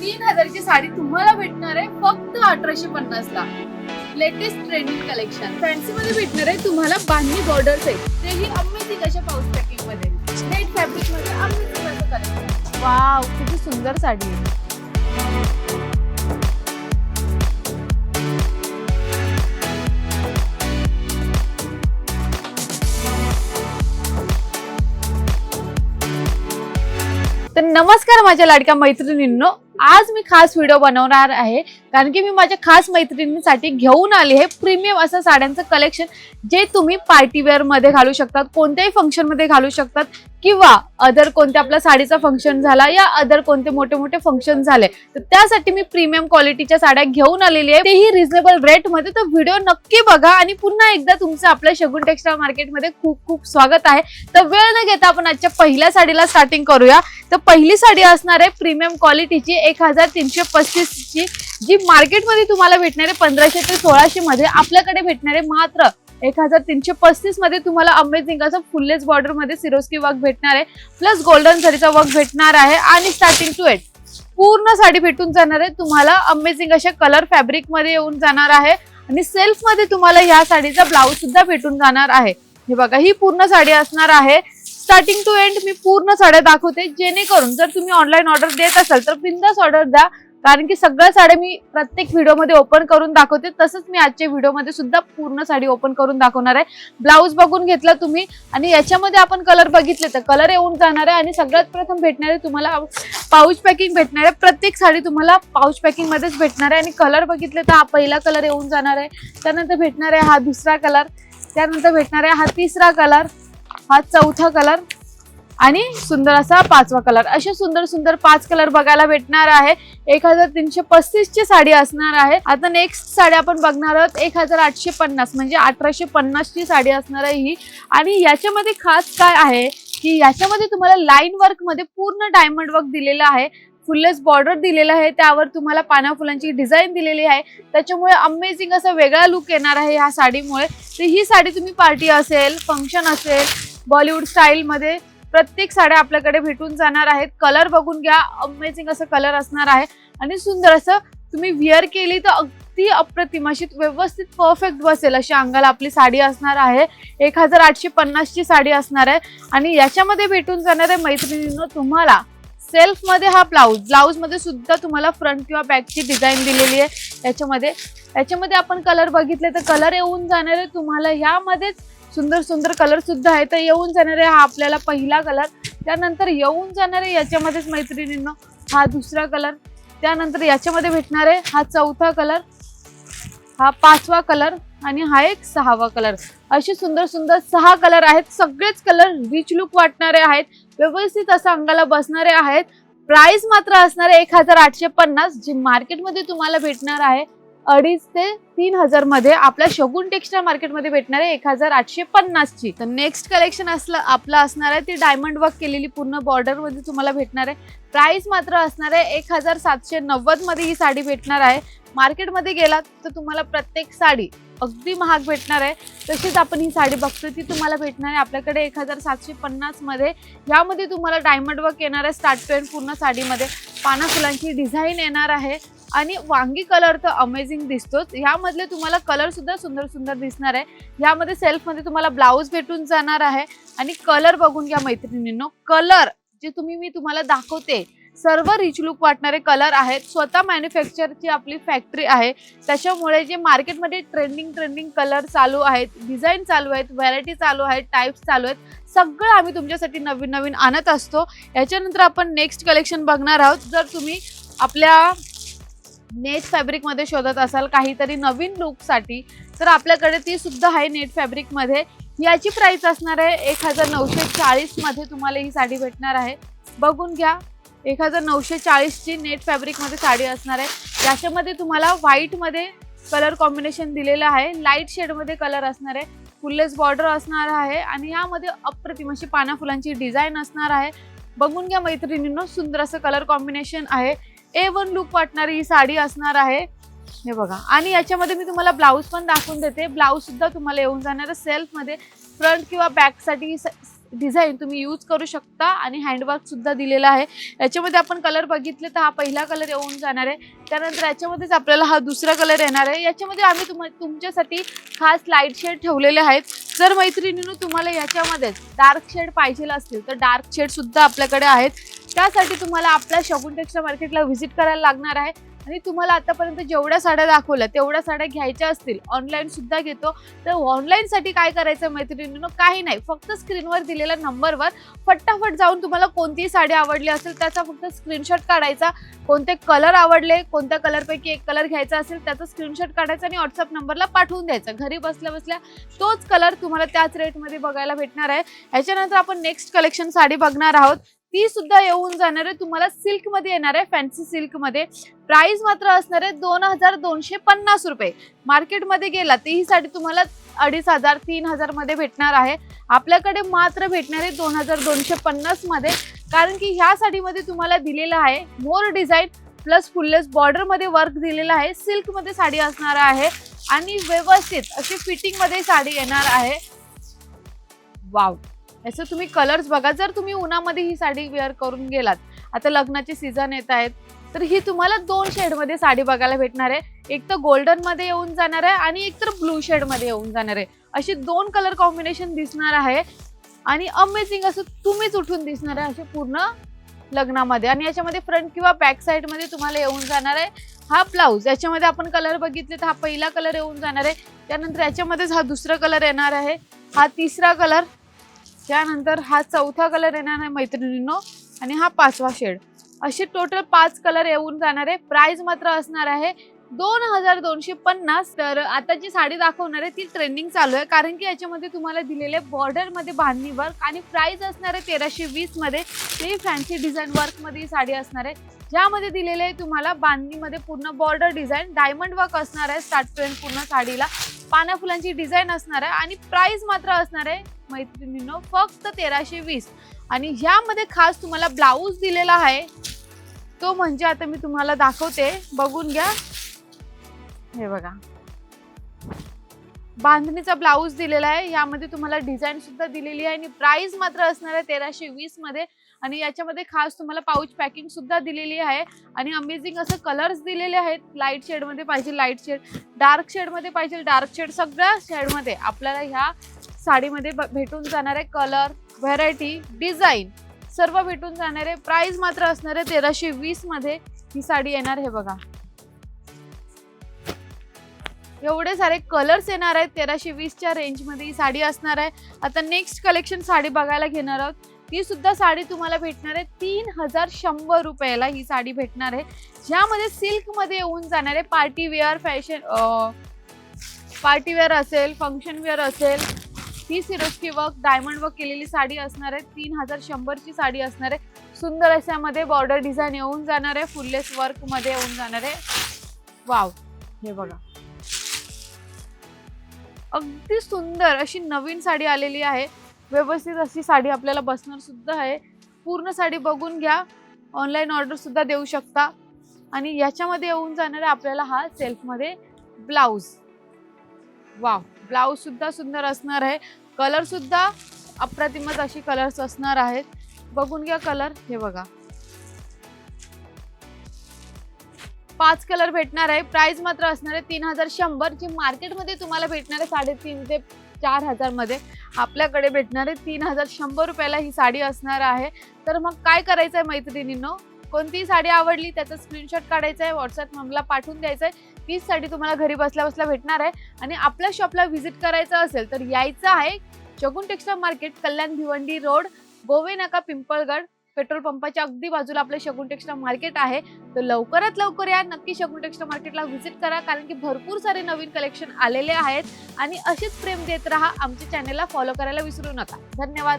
तीन हजारची साडी तुम्हाला भेटणार आहे फक्त अठराशे पन्नास ला. लेटेस्ट ट्रेंडिंग कलेक्शन फॅन्सी मध्ये भेटणार आहे तुम्हाला बांधणी बॉर्डर्स आहे तेही अमेझिंग अशा पाऊस पॅकिंगमध्ये. नेट फॅब्रिकमध्ये अमेझिंग असं कलेक्शन वाव किती सुंदर साडी आहे. तर नमस्कार माझ्या लाडक्या मैत्रिणींनो. आज मी खास व्हिडिओ बनवणार आहे. कारण की मी माझ्या खास मैत्रिणींसाठी घेऊन आली हे प्रीमियम असं साड्यांचं कलेक्शन जे तुम्ही पार्टीवेअरमध्ये घालू शकतात कोणत्याही फंक्शनमध्ये घालू शकतात. किंवा अदर कोणत्या आपला साडीचा फंक्शन झाला या अदर कोणते मोठे मोठे फंक्शन झाले तर त्यासाठी मी प्रीमियम क्वालिटीच्या साड्या घेऊन आलेली आहे. तेही रिझनेबल रेटमध्ये तर व्हिडिओ नक्की बघा. आणि पुन्हा एकदा तुमचं आपल्या शगुन टेक्सटाईल मार्केटमध्ये खूप खूप स्वागत आहे. तर वेळ न घेता आपण आजच्या पहिल्या साडीला स्टार्टिंग करूया. तर पहिली साडी असणार आहे प्रीमियम क्वालिटीची एक हजार तीनशे पस्तीसची जी मार्केटमध्ये तुम्हाला भेटणारे पंधराशे ते सोळाशे मध्ये आपल्याकडे भेटणारे मात्र एक हजार तीनशे पस्तीसमध्ये तुम्हाला अमेझिंगाचा असं फुल्लेस बॉर्डरमध्ये सिरोस्की वर्क भेटणार आहे. प्लस गोल्डन जरीचा वर्क भेटणार आहे आणि स्टार्टिंग टू एट पूर्ण साडी भेटून जाणार आहे. तुम्हाला अमेझिंग अशा कलर फॅब्रिकमध्ये येऊन जाणार आहे. आणि सेल्फमध्ये तुम्हाला ह्या साडीचा ब्लाऊज सुद्धा भेटून जाणार आहे. हे बघा ही पूर्ण साडी असणार आहे. स्टार्टिंग टू एंड मी पूर्ण साड्या दाखवते. जेणेकरून जर तुम्ही ऑनलाईन ऑर्डर देत असाल तर बिंदास ऑर्डर द्या. कारण की सगळ्या साड्या मी प्रत्येक व्हिडिओमध्ये ओपन करून दाखवते. तसंच मी आजच्या व्हिडिओमध्ये सुद्धा पूर्ण साडी ओपन करून दाखवणार आहे. ब्लाऊज बघून घेतला तुम्ही आणि याच्यामध्ये आपण कलर बघितले तर कलर येऊन जाणार आहे आणि सगळ्यात प्रथम भेटणार आहे तुम्हाला पाऊच पॅकिंग भेटणार आहे. प्रत्येक साडी तुम्हाला पाऊच पॅकिंगमध्येच भेटणार आहे आणि कलर बघितले तर हा पहिला कलर येऊन जाणार आहे. त्यानंतर भेटणार आहे हा दुसरा कलर त्यानंतर भेटणार आहे हा तिसरा कलर हा चौथा कलर आणि सुंदर असा पाचवा कलर. असे सुंदर सुंदर पाच कलर बघायला भेटणार आहे. एक हजार तीनशे पस्तीस ची साडी असणार आहे. आता नेक्स्ट साडी आपण बघणार आहोत. एक हजार आठशे पन्नास म्हणजे अठराशे पन्नास ची साडी असणार आहे ही. आणि याच्यामध्ये खास काय आहे की याच्यामध्ये तुम्हाला लाईन वर्कमध्ये पूर्ण डायमंड वर्क दिलेलं आहे. फुल्लेस बॉर्डर दिलेलं आहे. त्यावर तुम्हाला पाना फुलांची डिझाईन दिलेली आहे. त्याच्यामुळे अमेझिंग असा वेगळा लुक येणार आहे ह्या साडीमुळे. तर ही साडी तुम्ही पार्टी असेल फंक्शन असेल बॉलिवूड स्टाईलमध्ये प्रत्येक साड्या आपल्याकडे भेटून जाणार आहेत. कलर बघून घ्या. अमेझिंग असं कलर असणार आहे. आणि सुंदर असं तुम्ही विअर केली तर अगदी अप्रतिम अशी व्यवस्थित परफेक्ट बसेल अशी अंगाला आपली साडी असणार आहे. एक हजार आठशे पन्नासची साडी असणार आहे. आणि याच्यामध्ये भेटून जाणार आहे मैत्रिणींनो तुम्हाला सेल्फमध्ये हा ब्लाऊज ब्लाऊजमध्ये सुद्धा तुम्हाला फ्रंट किंवा बॅकची डिझाईन दिलेली आहे. याच्यामध्ये याच्यामध्ये आपण कलर बघितले तर कलर येऊन जाणार आहे. तुम्हाला ह्यामध्येच सुंदर सुंदर कलर सुद्धा आहे तर येऊन जाणारे हा आपल्याला पहिला कलर त्यानंतर येऊन जाणारे याच्यामध्येच मैत्रिणींनो हा दुसरा कलर त्यानंतर याच्यामध्ये भेटणार आहे हा चौथा कलर हा पाचवा कलर आणि हा एक सहावा कलर असे सुंदर सुंदर सहा कलर आहेत. सगळेच कलर रिच लुक वाटणारे आहेत. व्यवस्थित असं अंगाला बसणारे आहेत. प्राइस मात्र असणार आहे एक हजार आठशे पन्नास जी मार्केटमध्ये तुम्हाला भेटणार आहे. अडीच ते तीन हजारमध्ये आपल्या शगुन टेक्स्टाईल मार्केटमध्ये भेटणार आहे एक हजार आठशे पन्नास ची. तर नेक्स्ट कलेक्शन असलं आपलं असणार आहे ती डायमंड वर्क केलेली पूर्ण बॉर्डरमध्ये तुम्हाला भेटणार आहे. प्राइस मात्र असणार आहे एक हजार सातशे नव्वदमध्ये ही साडी भेटणार आहे. मार्केटमध्ये गेलात तर तुम्हाला प्रत्येक साडी अगदी महाग भेटणार आहे. तशीच आपण ही साडी बघतो ती तुम्हाला भेटणार आहे. आपल्याकडे एक हजार सातशे पन्नासमध्ये यामध्ये तुम्हाला डायमंड वर्क येणार आहे. स्टार्ट पेंट पूर्ण साडीमध्ये. पाना फुलांची डिझाईन येणार आहे. आणि वांगी कलर तर अमेझिंग दिसतोच. ह्यामधले तुम्हाला कलर सुद्धा सुंदर सुंदर दिसणार आहे. ह्यामध्ये सेल्फमध्ये तुम्हाला ब्लाऊज भेटून जाणार आहे. आणि कलर बघून घ्या मैत्रिणींनो. कलर जे तुम्ही मी तुम्हाला दाखवते सर्व रिच लुक वाटणारे कलर आहेत. स्वतः मॅन्युफॅक्चरची आपली फॅक्टरी आहे. त्याच्यामुळे जे मार्केटमध्ये ट्रेंडिंग ट्रेंडिंग कलर चालू आहेत डिझाईन चालू आहेत व्हरायटी चालू आहेत टाईप्स चालू आहेत सगळं आम्ही तुमच्यासाठी नवीन नवीन आणत असतो. याच्यानंतर आपण नेक्स्ट कलेक्शन बघणार आहोत. जर तुम्ही आपल्या नेट फॅब्रिकमध्ये शोधत असाल काहीतरी नवीन लुकसाठी तर आपल्याकडे ती सुद्धा आहे नेट फॅब्रिकमध्ये याची प्राइस असणार आहे एक हजार नऊशे चाळीसमध्ये तुम्हाला ही साडी भेटणार आहे. बघून घ्या एक हजार नऊशे चाळीसची नेट फॅब्रिकमध्ये साडी असणार आहे. याच्यामध्ये तुम्हाला व्हाईटमध्ये कलर कॉम्बिनेशन दिलेलं आहे. लाइट शेडमध्ये कलर असणार आहे. फुल्लेस बॉर्डर असणार आहे. आणि यामध्ये अप्रतिम अशी पाना फुलांची डिझाईन असणार आहे. बघून घ्या मैत्रिणींनो सुंदर असं कलर कॉम्बिनेशन आहे. ए वन लुक वाटणारी ही साडी असणार आहे. हे बघा. आणि याच्यामध्ये मी तुम्हाला ब्लाऊज पण दाखवून देते. ब्लाऊज सुद्धा तुम्हाला येऊन जाणार सेल्फमध्ये फ्रंट किंवा बॅकसाठी डिझाईन तुम्ही यूज करू शकता आणि हँडवर्क सुद्धा दिलेला आहे. याच्यामध्ये आपण कलर बघितले तर हा पहिला कलर येऊन जाणार आहे. त्यानंतर याच्यामध्येच आपल्याला हा दुसरा कलर येणार आहे. याच्यामध्ये आम्ही तुम तुमच्यासाठी खास लाइट शेड ठेवलेले आहेत. जर मैत्रिणीनं तुम्हाला याच्यामध्येच डार्क शेड पाहिजे असतील तर डार्क शेड सुद्धा आपल्याकडे आहेत. त्यासाठी तुम्हाला आपल्या शगुन टेक्स्टा मार्केटला व्हिजिट करायला लागणार आहे. आणि तुम्हाला आतापर्यंत जेवढ्या साड्या दाखवल्या तेवढ्या साड्या घ्यायच्या असतील. ऑनलाईन सुद्धा घेतो. तर ऑनलाईनसाठी काय करायचं मैत्रिणीनं? काही नाही. फक्त स्क्रीनवर दिलेल्या नंबरवर फटाफट जाऊन तुम्हाला कोणतीही साडी आवडली असेल त्याचा फक्त स्क्रीनशॉट काढायचा. कोणते कलर आवडले कोणत्या कलरपैकी एक कलर घ्यायचा असेल त्याचा स्क्रीनशॉट काढायचा आणि व्हॉट्सअप नंबरला पाठवून द्यायचा. घरी बसल्या बसल्या तोच कलर तुम्हाला त्याच रेटमध्ये बघायला भेटणार आहे. याच्यानंतर आपण नेक्स्ट कलेक्शन साडी बघणार आहोत. ती सुद्धा येऊन जाणार आहे. तुम्हाला सिल्कमध्ये येणार आहे फॅन्सी सिल्कमध्ये. प्राइस मात्र असणार आहे दोन हजार दोनशे पन्नास रुपये. मार्केटमध्ये गेला तीही साडी तुम्हाला अडीच हजार तीन हजारमध्ये भेटणार आहे. आपल्याकडे मात्र भेटणार आहे दोन हजार दोनशे पन्नासमध्ये. कारण की ह्या साडीमध्ये तुम्हाला दिलेलं आहे मोर डिझाईन प्लस फुललेस बॉर्डरमध्ये वर्क दिलेला आहे. सिल्कमध्ये साडी असणार आहे आणि व्यवस्थित अशी फिटिंगमध्ये साडी येणार आहे. वाव याचं तुम्ही कलर्स बघा. जर तुम्ही उन्हामध्ये ही साडी वेअर करून गेलात आता लग्नाचे सीझन येत आहेत तर ही तुम्हाला दोन शेडमध्ये साडी बघायला भेटणार आहे. एक तर गोल्डनमध्ये येऊन जाणार आहे आणि एक तर ब्लू शेडमध्ये येऊन जाणार आहे. अशी दोन कलर कॉम्बिनेशन दिसणार आहे आणि अमेझिंग असं तुम्हीच उठून दिसणार आहे असे पूर्ण लग्नामध्ये. आणि याच्यामध्ये फ्रंट किंवा बॅक साईडमध्ये तुम्हाला येऊन जाणार आहे हा ब्लाऊज याच्यामध्ये आपण कलर बघितले तर हा पहिला कलर येऊन जाणार आहे. त्यानंतर याच्यामध्येच हा दुसरा कलर येणार आहे. हा तिसरा कलर त्यानंतर हा चौथा कलर येणार आहे मैत्रिणींनो आणि हा पाचवा शेड असे टोटल पाच कलर येऊन जाणार. आहे प्राइस मात्र असणार आहे दोन हजार दोनशे पन्नास. तर आता जी साडी दाखवणार आहे ती ट्रेंडिंग चालू आहे. कारण की याच्यामध्ये तुम्हाला दिलेले बॉर्डरमध्ये बांधणी वर्क आणि प्राइस असणार आहे तेराशे वीसमध्ये ते फॅन्सी डिझाईन वर्कमध्ये ही साडी असणार आहे. ज्यामध्ये दिलेले आहे तुम्हाला बांधणीमध्ये पूर्ण बॉर्डर डिझाईन डायमंड वर्क असणार आहे स्टार्ट पूर्ण साडीला. पाना फुलांची डिझाईन असणार आहे आणि प्राइस मात्र असणार आहे मैत्रिणीनो फक्त तेराशे वीस. आणि ह्यामध्ये खास तुम्हाला ब्लाऊज दिलेला आहे. तो म्हणजे आता मी तुम्हाला दाखवते. बघून घ्या. हे बघा. बांधणीचा ब्लाऊज दिलेला आहे. यामध्ये तुम्हाला डिझाईन सुद्धा दिलेली आहे. आणि प्राइस मात्र असणार आहे तेराशे वीसमध्ये आणि याच्यामध्ये खास तुम्हाला पाऊच पॅकिंग सुद्धा दिलेली आहे. आणि अमेझिंग असं कलर्स दिलेले आहेत. लाइट शेडमध्ये पाहिजे लाइट शेड डार्क शेडमध्ये पाहिजे डार्क शेड सगळ्या शेडमध्ये आपल्याला ह्या साडीमध्ये भेटून जाणार आहे कलर व्हरायटी डिझाईन सर्व भेटून जाणारे. प्राइस मात्र असणार आहे तेराशे वीसमध्ये ही साडी येणार हे बघा. एवढे सारे कलर्स येणार आहेत. तेराशे वीसच्या रेंजमध्ये ही साडी असणार आहे. आता नेक्स्ट कलेक्शन साडी बघायला घेणार आहोत. ती सुद्धा साडी तुम्हाला भेटणार आहे. तीन हजार शंभर रुपयाला ही साडी भेटणार आहे. ज्यामध्ये सिल्कमध्ये येऊन जाणार आहे. Party wear fashion party wear असेल फंक्शन वेअर असेल ही सिरोस्की वर्क डायमंड वर्क केलेली साडी असणार आहे. तीन हजार शंभरची साडी असणार आहे. सुंदर अशामध्ये बॉर्डर डिझाईन येऊन जाणार आहे. फुललेस वर्कमध्ये येऊन जाणार आहे. वाव! हे बघा. अगदी सुंदर अशी नवीन साडी आलेली आहे. व्यवस्थित अशी साडी आपल्याला बसणार सुद्धा आहे. पूर्ण साडी बघून घ्या. ऑनलाईन ऑर्डर सुद्धा देऊ शकता. आणि याच्यामध्ये येऊन जाणार आहे आपल्याला हा सेल्फमध्ये ब्लाऊज वाव ब्लाऊज सुद्धा सुंदर असणार आहे. कलर सुद्धा अप्रतिमच अशी कलर्स असणार आहेत. बघून घ्या कलर हे बघा. पाच कलर भेटणार आहे. प्राइस मात्र असणार आहे तीन हजार शंभर. जे मार्केटमध्ये तुम्हाला भेटणार आहे साडेतीन ते चार हजारमध्ये आपल्याकडे भेटणार आहे तीन हजार शंभर रुपयाला ही साडी असणार आहे. तर मग काय करायचं आहे मैत्रिणींनो? कोणतीही साडी आवडली त्याचा स्क्रीनशॉट काढायचा आहे व्हॉट्सअप मला पाठवून द्यायचं आहे. तीच साडी तुम्हाला घरी बसल्या बसल्या भेटणार आहे. आणि आपल्या शॉपला व्हिजिट करायचं असेल तर यायचं आहे Shagun textile market Kalyan Bhiwandi road Gove Naka Pimpalgad. Petrol पंपाच्या अगदी बाजूला आपलं शगुन टेक्स्टाईल मार्केट आहे. तर लवकरात लवकर या नक्की शगुन टेक्स्टाईल मार्केटला व्हिजिट करा कारण की भरपूर सारे नवीन कलेक्शन आलेले आहेत. आणि असेच प्रेम देत राहा. आमच्या चॅनलला फॉलो करायला विसरू नका. धन्यवाद.